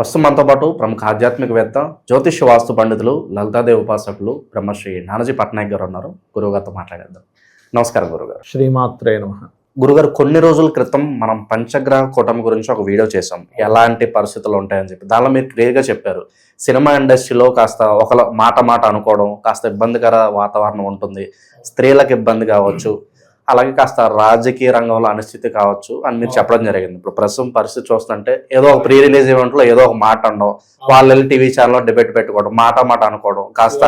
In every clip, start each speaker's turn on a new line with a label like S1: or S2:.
S1: ప్రస్తుతం మనతో పాటు ప్రముఖ ఆధ్యాత్మికవేత్త జ్యోతిష వాస్తు పండితులు లలితాదేవి ఉపాసకులు బ్రహ్మశ్రీ నానాజీ పట్నాయక్ గారు ఉన్నారు. గురువుగారితో మాట్లాడేద్దాం. నమస్కారం గురుగారు
S2: శ్రీమాత్రే నమ.
S1: గురుగారు కొన్ని రోజుల క్రితం మనం పంచగ్రహ కూటమి గురించి ఒక వీడియో చేసాం ఎలాంటి పరిస్థితులు ఉంటాయని చెప్పి. దానిలో మీరు క్లియర్గా చెప్పారు. సినిమా ఇండస్ట్రీలో కాస్త ఒకల మాట మాట అనుకోవడం కాస్త ఇబ్బందికర వాతావరణం ఉంటుంది. స్త్రీలకు ఇబ్బంది కావచ్చు అలాగే కాస్త రాజకీయ రంగంలో అనిశ్చితి కావచ్చు అని మీరు చెప్పడం జరిగింది. ఇప్పుడు ప్రస్తుతం పరిస్థితి చూస్తుంటే ఏదో ఒక ప్రీ రిలీజ్ ఈవెంట్లో ఏదో ఒక మాట అనడం వాళ్ళు వెళ్ళి టీవీ ఛానల్లో డిబేట్ పెట్టుకోవడం మాట మాట అనుకోవడం కాస్త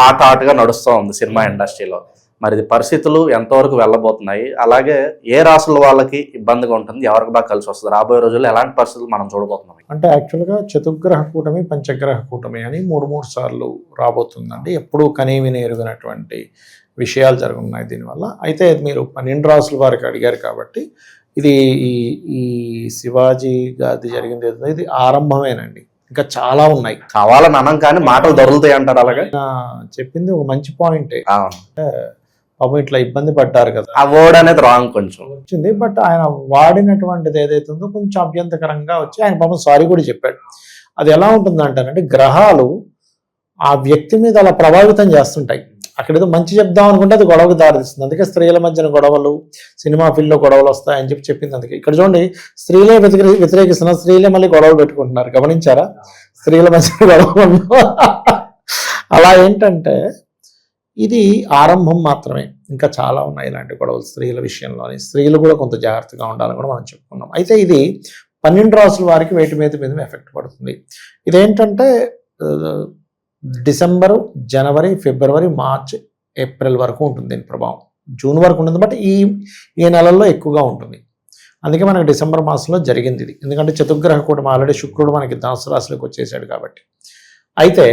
S1: హాట్ హాట్గా నడుస్తూ ఉంది సినిమా ఇండస్ట్రీలో. మరి పరిస్థితులు ఎంతవరకు వెళ్ళబోతున్నాయి? అలాగే ఏ రాసుల వాళ్ళకి ఇబ్బందిగా ఉంటుంది? ఎవరికి బాగా కలిసి వస్తుంది? రాబోయే రోజుల్లో ఎలాంటి పరిస్థితులు మనం చూడబోతున్నాం?
S2: అంటే యాక్చువల్గా చతుర్గ్రహ కూటమి పంచగ్రహ కూటమి అని మూడు మూడు సార్లు రాబోతుందండి. ఎప్పుడూ కనీవిని ఎరుగినటువంటి విషయాలు జరుగుతున్నాయి దీనివల్ల. అయితే మీరు పన్నెండు రాసుల వారికి అడిగారు కాబట్టి ఇది ఈ ఈ శివాజీ గారి జరిగింది ఏదో ఇది ఆరంభమేనండి. ఇంకా చాలా ఉన్నాయి.
S1: కావాలని అనం కానీ మాటలు దొరుకుతాయి అంటారు అలాగే?
S2: చెప్పింది ఒక మంచి పాయింటే. పాపం ఇట్లా ఇబ్బంది పడ్డారు కదా.
S1: ఆ వర్డ్ అనేది రాంగ్ కొంచెం.
S2: వచ్చింది. బట్ ఆయన వాడినటువంటిది ఏదైతే ఉందో కొంచెం అభ్యంతకరంగా వచ్చి ఆయన పాపం సారీ కూడా చెప్పాడు. అది ఎలా ఉంటుంది అంటారంటే గ్రహాలు ఆ వ్యక్తి మీద అలా ప్రభావితం చేస్తుంటాయి. అక్కడ ఏదో మంచి చెప్దాం అనుకుంటే అది గొడవకు దారితీస్తుంది. అందుకే స్త్రీల మధ్యన గొడవలు సినిమా ఫీల్డ్లో గొడవలు వస్తాయని చెప్పి చెప్పింది అందుకే. ఇక్కడ చూడండి స్త్రీలే వ్యతిరే వ్యతిరేకిస్తున్నారు స్త్రీలే మళ్ళీ గొడవలు పెట్టుకుంటున్నారు. గమనించారా? స్త్రీల మధ్య గొడవలు అలా ఏంటంటే ఇది ఆరంభం మాత్రమే. ఇంకా చాలా ఉన్నాయి ఇలాంటి గొడవలు స్త్రీల విషయంలోని. స్త్రీలు కూడా కొంత జాగ్రత్తగా ఉండాలని కూడా మనం చెప్పుకున్నాం. అయితే ఇది పన్నెండు రాసుల వారికి వేటి మీద మీద ఎఫెక్ట్ పడుతుంది. ఇదేంటంటే డిసెంబరు జనవరి ఫిబ్రవరి మార్చ్ ఏప్రిల్ వరకు ఉంటుంది దీని ప్రభావం. జూన్ వరకు ఉంటుంది బట్ ఈ ఈ నెలల్లో ఎక్కువగా ఉంటుంది. అందుకే మనకు డిసెంబర్ మాసంలో జరిగింది ఇది. ఎందుకంటే చతుర్గ్రహ కూడా ఆల్రెడీ శుక్రుడు మనకి ధనుసు రాశిలోకి వచ్చేసాడు కాబట్టి. అయితే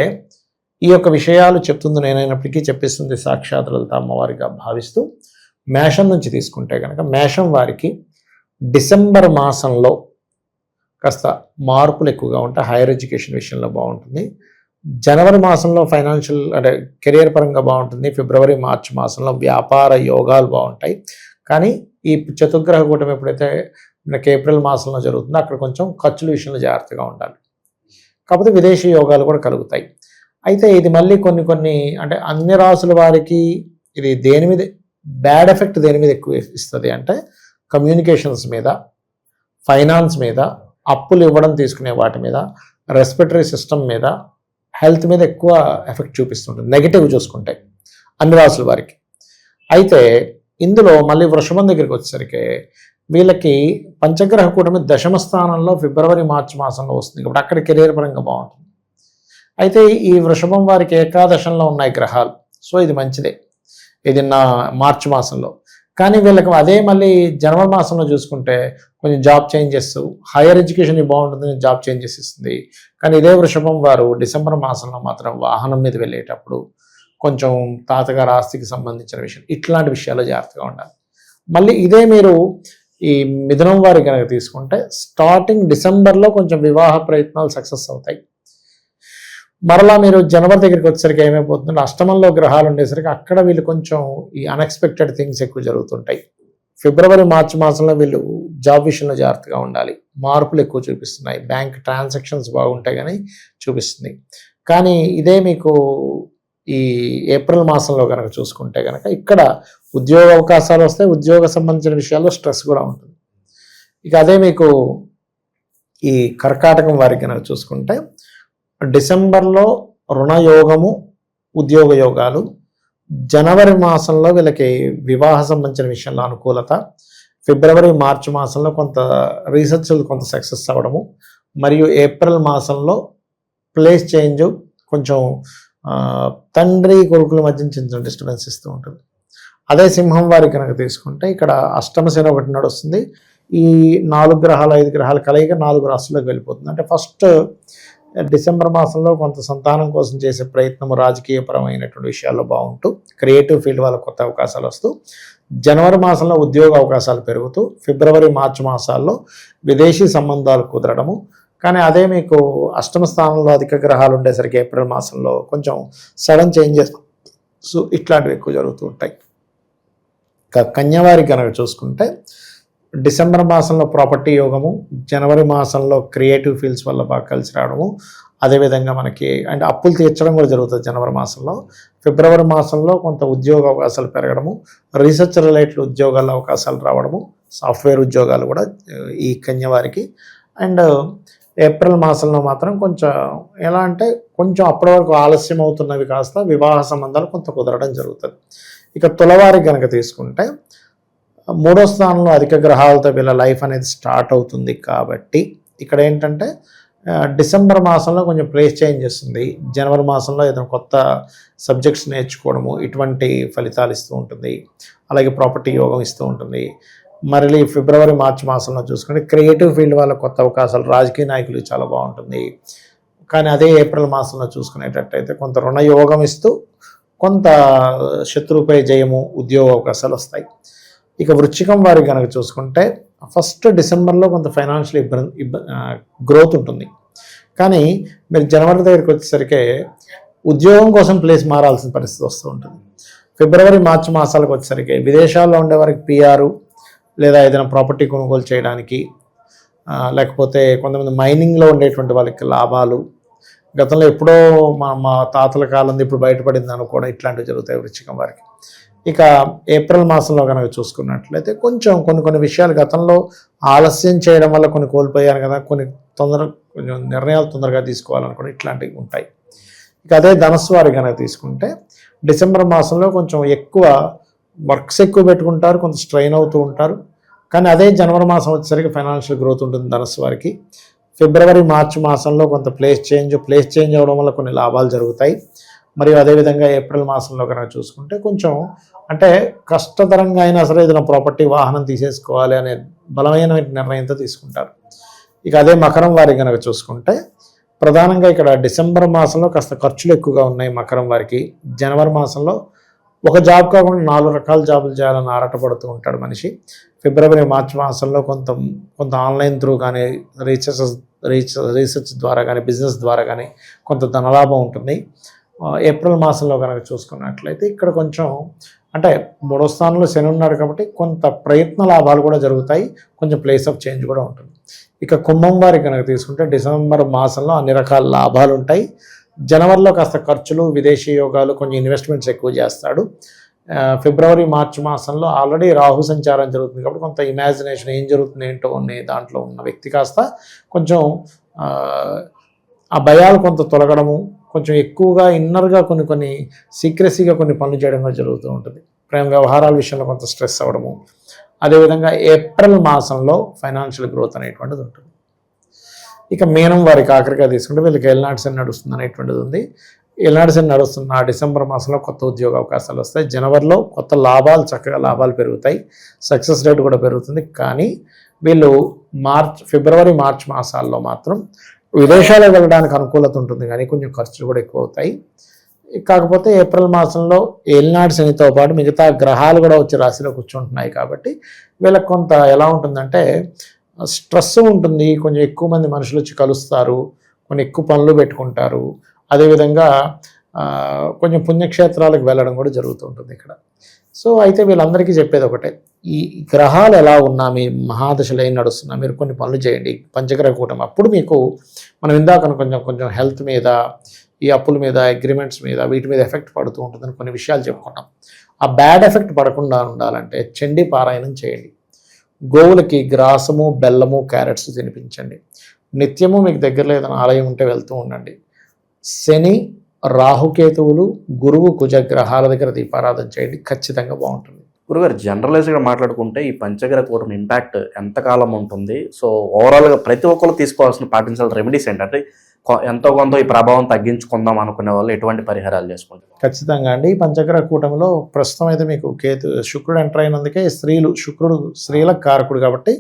S2: ఈ యొక్క విషయాలు చెప్తుంది నేనైనప్పటికీ చెప్పిస్తుంది సాక్షాత్ లలిత అమ్మవారిగా భావిస్తూ మేషం నుంచి తీసుకుంటే కనుక మేషం వారికి డిసెంబర్ మాసంలో కాస్త మార్పులు ఎక్కువగా ఉంటాయి. హైయర్ ఎడ్యుకేషన్ విషయంలో బాగుంటుంది. జనవరి మాసంలో ఫైనాన్షియల్ అంటే కెరియర్ పరంగా బాగుంటుంది. ఫిబ్రవరి మార్చ్ మాసంలో వ్యాపార యోగాలు బాగుంటాయి. కానీ ఈ చతుర్గ్రహ కూటమి ఎప్పుడైతే మనకి ఏప్రిల్ మాసంలో జరుగుతుందో అక్కడ కొంచెం ఖర్చుల విషయంలో జాగ్రత్తగా ఉండాలి. కాకపోతే విదేశీ యోగాలు కూడా కలుగుతాయి. అయితే ఇది మళ్ళీ కొన్ని కొన్ని అంటే అన్ని రాసుల వారికి ఇది దేని మీద బ్యాడ్ ఎఫెక్ట్ దేని మీద ఎక్కువ ఇస్తుంది అంటే కమ్యూనికేషన్స్ మీద ఫైనాన్స్ మీద అప్పులు ఇవ్వడం తీసుకునే వాటి మీద రెస్పిటరీ సిస్టమ్ మీద హెల్త్ మీద ఎక్కువ ఎఫెక్ట్ చూపిస్తుంటుంది. నెగిటివ్ చూసుకుంటే అన్ని రాసుల వారికి. అయితే ఇందులో మళ్ళీ వృషభం దగ్గరికి వచ్చేసరికి వీళ్ళకి పంచగ్రహ కూటమి దశమ స్థానంలో ఫిబ్రవరి మార్చి మాసంలో వస్తుంది. కాబట్టి అక్కడ కెరీర్ పరంగా బాగుంటుంది. అయితే ఈ వృషభం వారికి ఏకాదశంలో ఉన్నాయి గ్రహాలు. సో ఇది మంచిదే. ఇది నా మార్చి మాసంలో. కానీ వీళ్ళకి అదే మళ్ళీ జనవరి మాసంలో చూసుకుంటే కొంచెం జాబ్ చేంజెస్ హైయర్ ఎడ్యుకేషన్ బాగుంటుంది జాబ్ చేంజెస్ ఇస్తుంది కానీ ఇదే వృషభం వారు డిసెంబర్ మాసంలో మాత్రం వాహనం మీద వెళ్ళేటప్పుడు కొంచెం తాతగారు ఆస్తికి సంబంధించిన విషయం ఇట్లాంటి విషయాల్లో జాగ్రత్తగా ఉండాలి. మళ్ళీ ఇదే మీరు ఈ మిథునం వారి కనుక తీసుకుంటే స్టార్టింగ్ డిసెంబర్లో కొంచెం వివాహ ప్రయత్నాలు సక్సెస్ అవుతాయి. మరలా మీరు జనవరి దగ్గరికి వచ్చేసరికి ఏమైపోతుందంటే అష్టమంలో గ్రహాలు ఉండేసరికి అక్కడ వీళ్ళు కొంచెం ఈ అన్ఎక్స్పెక్టెడ్ థింగ్స్ ఎక్కువ జరుగుతుంటాయి. ఫిబ్రవరి మార్చి మాసంలో వీళ్ళు జాబ్ విషయంలో జాగ్రత్తగా ఉండాలి. మార్పులు ఎక్కువ చూపిస్తున్నాయి. బ్యాంక్ ట్రాన్సాక్షన్స్ బాగుంటాయి కానీ చూపిస్తుంది. కానీ ఇదే మీకు ఈ ఏప్రిల్ మాసంలో కనుక చూసుకుంటే కనుక ఇక్కడ ఉద్యోగ అవకాశాలు వస్తాయి. ఉద్యోగ సంబంధించిన విషయాల్లో స్ట్రెస్ కూడా ఉంటుంది. ఇక అదే మీకు ఈ కర్కాటకం వారికి కనుక చూసుకుంటే డిసెంబర్లో రుణయోగము ఉద్యోగ యోగాలు జనవరి మాసంలో వీళ్ళకి వివాహ సంబంధించిన విషయంలో అనుకూలత ఫిబ్రవరి మార్చి మాసంలో కొంత రీసెర్చ్లు కొంత సక్సెస్ అవ్వడము మరియు ఏప్రిల్ మాసంలో ప్లేస్ చేంజ్ కొంచెం తండ్రి కొడుకుల మధ్య చిన్న డిస్టర్బెన్స్ ఇస్తూ ఉంటుంది. అదే సింహం వారి కనుక తీసుకుంటే ఇక్కడ అష్టమశని ఒకటి నడుస్తుంది. ఈ నాలుగు గ్రహాలు ఐదు గ్రహాల కలయిక నాలుగు రాష్ట్రాలకు వెళ్ళిపోతుంది. అంటే ఫస్ట్ డిసెంబర్ మాసంలో కొంత సంతానం కోసం చేసే ప్రయత్నము రాజకీయపరమైనటువంటి విషయాల్లో బాగుంటూ క్రియేటివ్ ఫీల్డ్ వాళ్ళ కొత్త అవకాశాలు వస్తూ జనవరి మాసంలో ఉద్యోగ అవకాశాలు పెరుగుతూ ఫిబ్రవరి మార్చి మాసాల్లో విదేశీ సంబంధాలు కుదరడము. కానీ అదే మీకు అష్టమ స్థానంలో అధిక గ్రహాలు ఉండేసరికి ఏప్రిల్ మాసంలో కొంచెం సడన్ చేంజెస్ సో ఇట్లాంటివి ఎక్కువ జరుగుతూ ఉంటాయి. ఇక కనుక చూసుకుంటే డిసెంబర్ మాసంలో ప్రాపర్టీ యోగము జనవరి మాసంలో క్రియేటివ్ ఫీల్డ్స్ వల్ల బాగా కలిసి రావడము అదేవిధంగా మనకి అంటే అప్పులు తీర్చడం కూడా జరుగుతుంది జనవరి మాసంలో. ఫిబ్రవరి మాసంలో కొంత ఉద్యోగ అవకాశాలు పెరగడము రీసెర్చ్ రిలేటెడ్ ఉద్యోగాల అవకాశాలు రావడము సాఫ్ట్వేర్ ఉద్యోగాలు కూడా ఈ కన్య వారికి. అండ్ ఏప్రిల్ మాసంలో మాత్రం కొంచెం ఎలా అంటే కొంచెం అప్పటి వరకు ఆలస్యం అవుతున్నవి కాస్త వివాహ సంబంధాలు కొంత కుదరడం జరుగుతుంది. ఇక తులవారికి కనుక తీసుకుంటే మూడో స్థానంలో అధిక గ్రహాలతో వీళ్ళ లైఫ్ అనేది స్టార్ట్ అవుతుంది కాబట్టి ఇక్కడ ఏంటంటే డిసెంబర్ మాసంలో కొంచెం ప్లేస్ చేంజ్ చేస్తుంది. జనవరి మాసంలో ఏదైనా కొత్త సబ్జెక్ట్స్ నేర్చుకోవడము ఇటువంటి ఫలితాలు ఇస్తూ ఉంటుంది. అలాగే ప్రాపర్టీ యోగం ఇస్తూ ఉంటుంది. మళ్ళీ ఫిబ్రవరి మార్చి మాసంలో చూసుకుంటే క్రియేటివ్ ఫీల్డ్ వాళ్ళ కొత్త అవకాశాలు రాజకీయ నాయకులు చాలా బాగుంటుంది. కానీ అదే ఏప్రిల్ మాసంలో చూసుకునేటట్టయితే కొంత రుణ యోగం ఇస్తూ కొంత శత్రువుపై జయము ఉద్యోగ అవకాశాలు వస్తాయి. ఇక వృచ్చికం వారికి కనుక చూసుకుంటే ఫస్ట్ డిసెంబర్లో కొంత ఫైనాన్షియల్ ఇబ్బంది ఇబ్బ గ్రోత్ ఉంటుంది. కానీ మీరు జనవరి దగ్గరికి వచ్చేసరికి ఉద్యోగం కోసం ప్లేస్ మారాల్సిన పరిస్థితి వస్తూ ఉంటుంది. ఫిబ్రవరి మార్చి మాసాలకు వచ్చేసరికి విదేశాల్లో ఉండే వారికి పిఆర్ లేదా ఏదైనా ప్రాపర్టీ కొనుగోలు చేయడానికి లేకపోతే కొంతమంది మైనింగ్లో ఉండేటువంటి వాళ్ళకి లాభాలు. గతంలో ఎప్పుడో మా మా తాతల కాలం ఇప్పుడు బయటపడింది అనుకోవడం ఇట్లాంటివి జరుగుతాయి వృచ్చికం వారికి. ఇక ఏప్రిల్ మాసంలో కనుక చూసుకున్నట్లయితే కొంచెం కొన్ని కొన్ని విషయాలు గతంలో ఆలస్యం చేయడం వల్ల కొన్ని కోల్పోయాను కదా కొన్ని తొందర కొంచెం నిర్ణయాలు తొందరగా తీసుకోవాలనుకోవడం ఇట్లాంటివి ఉంటాయి. ఇక అదే ధనస్సు వారి కనుక తీసుకుంటే డిసెంబర్ మాసంలో కొంచెం ఎక్కువ వర్క్స్ ఎక్కువ పెట్టుకుంటారు కొంత స్ట్రెయిన్ అవుతూ ఉంటారు. కానీ అదే జనవరి మాసం వచ్చేసరికి ఫైనాన్షియల్ గ్రోత్ ఉంటుంది ధనస్సు వారికి. ఫిబ్రవరి మార్చి మాసంలో కొంత ప్లేస్ చేంజ్ ప్లేస్ చేంజ్ అవ్వడం వల్ల కొన్ని లాభాలు జరుగుతాయి. మరియు అదేవిధంగా ఏప్రిల్ మాసంలో కనుక చూసుకుంటే కొంచెం అంటే కష్టతరంగా అయినా సరే ఏదైనా ప్రాపర్టీ వాహనం తీసేసుకోవాలి అనే బలమైన నిర్ణయంతో తీసుకుంటారు. ఇక అదే మకరం వారి కనుక చూసుకుంటే ప్రధానంగా ఇక్కడ డిసెంబర్ మాసంలో కాస్త ఖర్చులు ఎక్కువగా ఉన్నాయి మకరం వారికి. జనవరి మాసంలో ఒక జాబ్ కాకుండా నాలుగు రకాల జాబులు చేయాలని ఆరాటపడుతూ ఉంటాడు మనిషి. ఫిబ్రవరి మార్చి మాసంలో కొంత కొంత ఆన్లైన్ త్రూ కానీ రీసెర్చ్ రీసెర్చ్ ద్వారా కానీ బిజినెస్ ద్వారా కానీ కొంత ధనలాభం ఉంటుంది. ఏప్రిల్ మాసంలో కనుక చూసుకున్నట్లయితే ఇక్కడ కొంచెం అంటే మూడో స్థానంలో శని ఉన్నాడు కాబట్టి కొంత ప్రయత్న లాభాలు కూడా జరుగుతాయి కొంచెం ప్లేస్ ఆఫ్ చేంజ్ కూడా ఉంటుంది. ఇక కుంభం వారి కనుక తీసుకుంటే డిసెంబర్ మాసంలో అన్ని రకాల లాభాలు ఉంటాయి. జనవరిలో కాస్త ఖర్చులు విదేశీ యోగాలు కొంచెం ఇన్వెస్ట్మెంట్స్ ఎక్కువ చేస్తాడు. ఫిబ్రవరి మార్చి మాసంలో ఆల్రెడీ రాహు సంచారం జరుగుతుంది కాబట్టి కొంత ఇమాజినేషన్ ఏం జరుగుతుంది ఏంటో అనే దాంట్లో ఉన్న వ్యక్తి కాస్త కొంచెం ఆ భయాలు కొంత తొలగడము కొంచెం ఎక్కువగా ఇన్నర్గా కొన్ని కొన్ని సీక్రెసీగా కొన్ని పనులు చేయడం జరుగుతూ ఉంటుంది. ప్రేమ వ్యవహారాల విషయంలో కొంత స్ట్రెస్ అవ్వడము. అదేవిధంగా ఏప్రిల్ మాసంలో ఫైనాన్షియల్ గ్రోత్ అనేటువంటిది ఉంటుంది. ఇక మీనం వారికి ఆఖరిగా తీసుకుంటే వీళ్ళకి ఎల్నాడు సెన్ నడుస్తుంది అనేటువంటిది ఉంది. ఎల్నాడు సెన్ నడుస్తున్న డిసెంబర్ మాసంలో కొత్త ఉద్యోగ అవకాశాలు వస్తాయి. జనవరిలో కొత్త లాభాలు చక్కగా లాభాలు పెరుగుతాయి. సక్సెస్ రేట్ కూడా పెరుగుతుంది. కానీ వీళ్ళు మార్చ్ ఫిబ్రవరి మార్చ్ మాసాల్లో మాత్రం విదేశాలకు వెళ్ళడానికి అనుకూలత ఉంటుంది కానీ కొంచెం ఖర్చులు కూడా ఎక్కువ అవుతాయి. కాకపోతే ఏప్రిల్ మాసంలో ఏలినాడు శనితో పాటు మిగతా గ్రహాలు కూడా వచ్చి రాశిలో కూర్చుంటున్నాయి కాబట్టి వీళ్ళకి కొంత ఎలా ఉంటుందంటే స్ట్రెస్ ఉంటుంది కొంచెం ఎక్కువ మంది మనుషులు వచ్చి కలుస్తారు కొన్ని ఎక్కువ పనులు పెట్టుకుంటారు. అదేవిధంగా కొంచెం పుణ్యక్షేత్రాలకు వెళ్ళడం కూడా జరుగుతూ ఉంటుంది ఇక్కడ. సో అయితే వీళ్ళందరికీ చెప్పేది ఒకటే ఈ గ్రహాలు ఎలా ఉన్నా మీ మహాదశలు ఏం నడుస్తున్నా మీరు కొన్ని పనులు చేయండి. పంచగ్రహ కూటమి అప్పుడు మీకు మనం ఇందాక కొంచెం కొంచెం హెల్త్ మీద ఈ అప్పుల మీద అగ్రిమెంట్స్ మీద వీటి మీద ఎఫెక్ట్ పడుతూ ఉంటుందని కొన్ని విషయాలు చెప్పుకున్నాం. ఆ బ్యాడ్ ఎఫెక్ట్ పడకుండా ఉండాలంటే చండీ పారాయణం చేయండి. గోవులకి గ్రాసము బెల్లము క్యారెట్స్ తినిపించండి. నిత్యము మీకు దగ్గరలో ఏదైనా ఆలయం ఉంటే వెళ్తూ ఉండండి. శని రాహుకేతువులు గురువు కుజ గ్రహాల దగ్గర దీపారాధన చేయండి. ఖచ్చితంగా బాగుంటుంది.
S1: గురుగారు జనరలైజ్గా మాట్లాడుకుంటే ఈ పంచగర కూటమి ఇంపాక్ట్ ఎంతకాలం ఉంటుంది? సో ఓవరాల్గా ప్రతి ఒక్కరు తీసుకోవాల్సిన పాటించాల్సిన రెమెడీస్ ఏంటంటే ఎంతో కొంత ఈ ప్రభావం తగ్గించుకుందాం అనుకునే వాళ్ళు ఎటువంటి పరిహారాలు చేసుకుంటారు?
S2: ఖచ్చితంగా అండి. ఈ పంచగ్రహ కూటమిలో ప్రస్తుతం అయితే మీకు కేతు శుక్రుడు ఎంటర్ అయినందుకే స్త్రీలు శుక్రుడు స్త్రీలకు కారకుడు కాబట్టి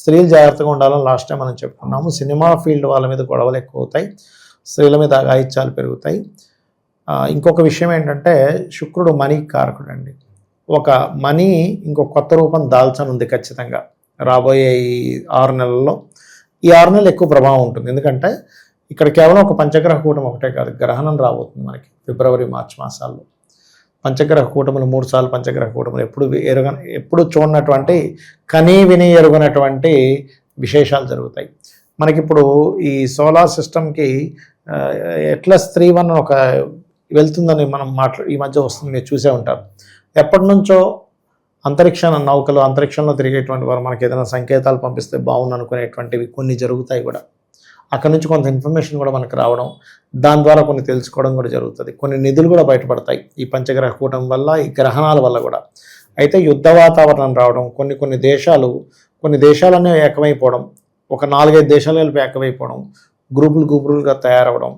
S2: స్త్రీలు జాగ్రత్తగా ఉండాలని లాస్ట్ టైం మనం చెప్పుకున్నాము. సినిమా ఫీల్డ్ వాళ్ళ మీద గొడవలు ఎక్కువ అవుతాయి స్త్రీల మీద అగాయిత్యాలు పెరుగుతాయి. ఇంకొక విషయం ఏంటంటే శుక్రుడు మనీ కారకుడు అండి ఒక మనీ ఇంకో కొత్త రూపం దాల్చనుంది ఖచ్చితంగా. రాబోయే ఈ ఆరు నెలల్లో. ఈ ఆరు నెలలు ఎక్కువ ప్రభావం ఉంటుంది. ఎందుకంటే ఇక్కడ కేవలం ఒక పంచగ్రహ కూటం ఒకటే కాదు గ్రహణం రాబోతుంది మనకి ఫిబ్రవరి మార్చ్ మాసాల్లో. పంచగ్రహ కూటములు మూడు సార్లు పంచగ్రహ కూటములు ఎప్పుడు ఎరుగ ఎప్పుడు చూడనటువంటి కనీ విని ఎరుగనటువంటి విశేషాలు జరుగుతాయి. మనకిప్పుడు ఈ సోలార్ సిస్టమ్కి ఎట్లా స్త్రీ వన్ ఒక వెళ్తుందని మనం మాట్లా ఈ మధ్య వస్తుంది మీరు చూసే ఉంటారు. ఎప్పటి నుంచో అంతరిక్ష నౌకలు అంతరిక్షంలో తిరిగేటువంటి వారు మనకి ఏదైనా సంకేతాలు పంపిస్తే బాగుంది అనుకునేటువంటివి కొన్ని జరుగుతాయి కూడా. అక్కడ నుంచి కొంత ఇన్ఫర్మేషన్ కూడా మనకు రావడం దాని ద్వారా కొన్ని తెలుసుకోవడం కూడా జరుగుతుంది. కొన్ని నిధులు కూడా బయటపడతాయి ఈ పంచగ్రహ కూటం వల్ల ఈ గ్రహణాల వల్ల కూడా. అయితే యుద్ధ వాతావరణం రావడం కొన్ని కొన్ని దేశాలు కొన్ని దేశాలన్నీ ఏకమైపోవడం ఒక నాలుగైదు దేశాలు కలిపి ఏకమైపోవడం గ్రూపులు గ్రూపులుగా తయారవడం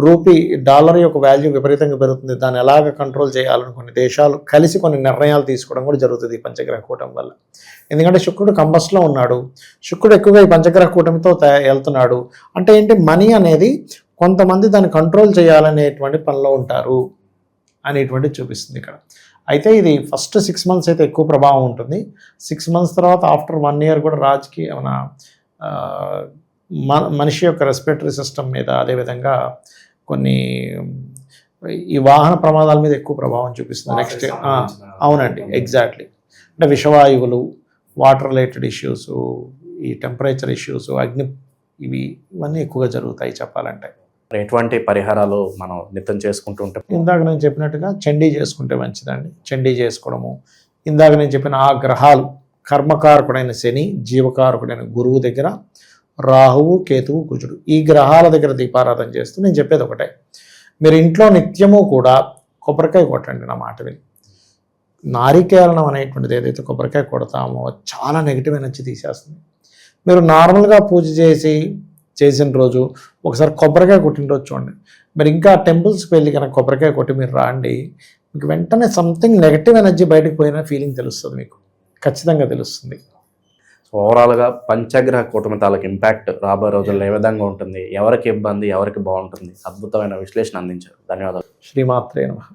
S2: రూపీ డాలర్ యొక్క వాల్యూ విపరీతంగా పెరుగుతుంది. దాన్ని ఎలాగ కంట్రోల్ చేయాలని కొన్ని దేశాలు కలిసి కొన్ని నిర్ణయాలు తీసుకోవడం కూడా జరుగుతుంది ఈ పంచగ్రహ కూటమి వల్ల. ఎందుకంటే శుక్రుడు కంబస్లో ఉన్నాడు. శుక్రుడు ఎక్కువగా ఈ పంచగ్రహ కూటమితో వెళ్తున్నాడు. అంటే ఏంటి? మనీ అనేది కొంతమంది దాన్ని కంట్రోల్ చేయాలనేటువంటి పనిలో ఉంటారు అనేటువంటి చూపిస్తుంది ఇక్కడ. అయితే ఇది ఫస్ట్ సిక్స్ మంత్స్ అయితే ఎక్కువ ప్రభావం ఉంటుంది. సిక్స్ మంత్స్ తర్వాత ఆఫ్టర్ వన్ ఇయర్ కూడా రాజకీయ మన మ- మనిషి యొక్క రెస్పిరేటరీ సిస్టమ్ మీద అదేవిధంగా కొన్ని ఈ వాహన ప్రమాదాల మీద ఎక్కువ ప్రభావం చూపిస్తుంది. నెక్స్ట్ అవునండి ఎగ్జాక్ట్లీ అంటే విషవాయువులు వాటర్ రిలేటెడ్ ఇష్యూస్ ఈ టెంపరేచర్ ఇష్యూస్ అగ్ని ఇవి ఇవన్నీ ఎక్కువగా జరుగుతాయి చెప్పాలంటే.
S1: ఎటువంటి పరిహారాలు మనం నిత్యం చేసుకుంటూ ఉంటే?
S2: ఇందాక నేను చెప్పినట్టుగా చండీ చేసుకుంటే మంచిదండి. చండీ చేసుకోవడము. ఇందాక నేను చెప్పిన ఆ గ్రహాలు కర్మకారకుడైన శని జీవకారకుడైన గురువు దగ్గర రాహువు కేతువు కుజుడు. ఈ గ్రహాల దగ్గర దీపారాధన చేస్తూ నేను చెప్పేది ఒకటే. మీరు ఇంట్లో నిత్యము కూడా కొబ్బరికాయ కొట్టండి నా మాట విని. నారికేరణం అనేటువంటిది ఏదైతే కొబ్బరికాయ కొడతామో చాలా నెగిటివ్ ఎనర్జీ తీసేస్తుంది. మీరు నార్మల్గా పూజ చేసి చేసిన రోజు ఒకసారి కొబ్బరికాయ కొట్టిన రోజు చూడండి. మరి ఇంకా టెంపుల్స్కి వెళ్ళి కనుక కొబ్బరికాయ కొట్టి మీరు రాండి మీకు వెంటనే సంథింగ్ నెగటివ్ ఎనర్జీ బయటకు పోయిన ఫీలింగ్ తెలుస్తుంది మీకు. ఖచ్చితంగా తెలుస్తుంది.
S1: ఓవరాల్గా పంచగ్రహ కూటమి తాలకు ఇంపాక్ట్ రాబోయే రోజుల్లో ఏ విధంగా ఉంటుంది? ఎవరికి ఇబ్బంది? ఎవరికి బాగుంటుంది? అద్భుతమైన విశ్లేషణ అందించారు. ధన్యవాదాలు.
S2: శ్రీమాత్రే నమః.